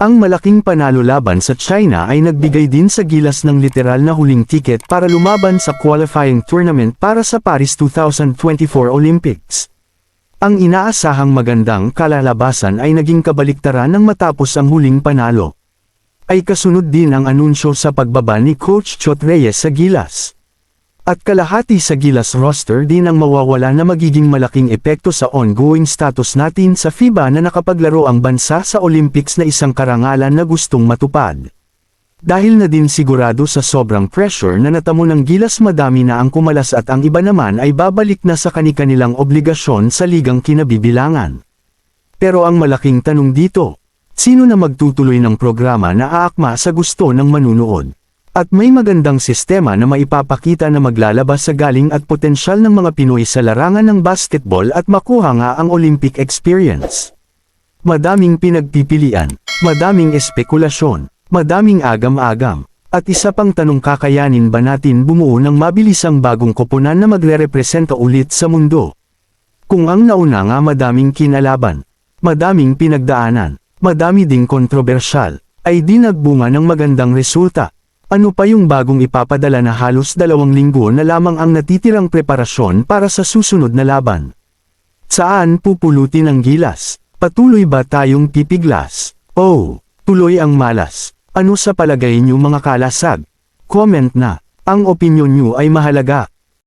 Ang malaking panalo laban sa China ay nagbigay din sa Gilas ng literal na huling ticket para lumaban sa qualifying tournament para sa Paris 2024 Olympics. Ang inaasahang magandang kalalabasan ay naging kabaliktaran ng matapos ang huling panalo. Ay kasunod din ang anunsyo sa pagbaba ni Coach Chot Reyes sa Gilas. At kalahati sa Gilas roster din ang mawawala na magiging malaking epekto sa ongoing status natin sa FIBA na nakapaglaro ang bansa sa Olympics na isang karangalan na gustong matupad. Dahil na din sigurado sa sobrang pressure na natamo ng Gilas madami na ang kumalas at ang iba naman ay babalik na sa kani-kanilang obligasyon sa ligang kinabibilangan. Pero ang malaking tanong dito, sino na magtutuloy ng programa na aakma sa gusto ng manunood? At may magandang sistema na maipapakita na maglalabas sa galing at potensyal ng mga Pinoy sa larangan ng basketball at makuha nga ang Olympic experience. Madaming pinagpipilian, madaming espekulasyon, madaming agam-agam, at isa pang tanong kakayanin ba natin bumuo ng mabilisang bagong koponan na magre-representa ulit sa mundo? Kung ang nauna nga madaming kinalaban, madaming pinagdaanan, madami ding kontrobersyal, ay di nagbunga ng magandang resulta. Ano pa yung bagong ipapadala na halos dalawang linggo na lamang ang natitirang preparasyon para sa susunod na laban? Saan pupulutin ang gilas? Patuloy ba tayong pipiglas? Oh, tuloy ang malas. Ano sa palagay niyo mga kalasag? Comment na. Ang opinyon niyo ay mahalaga.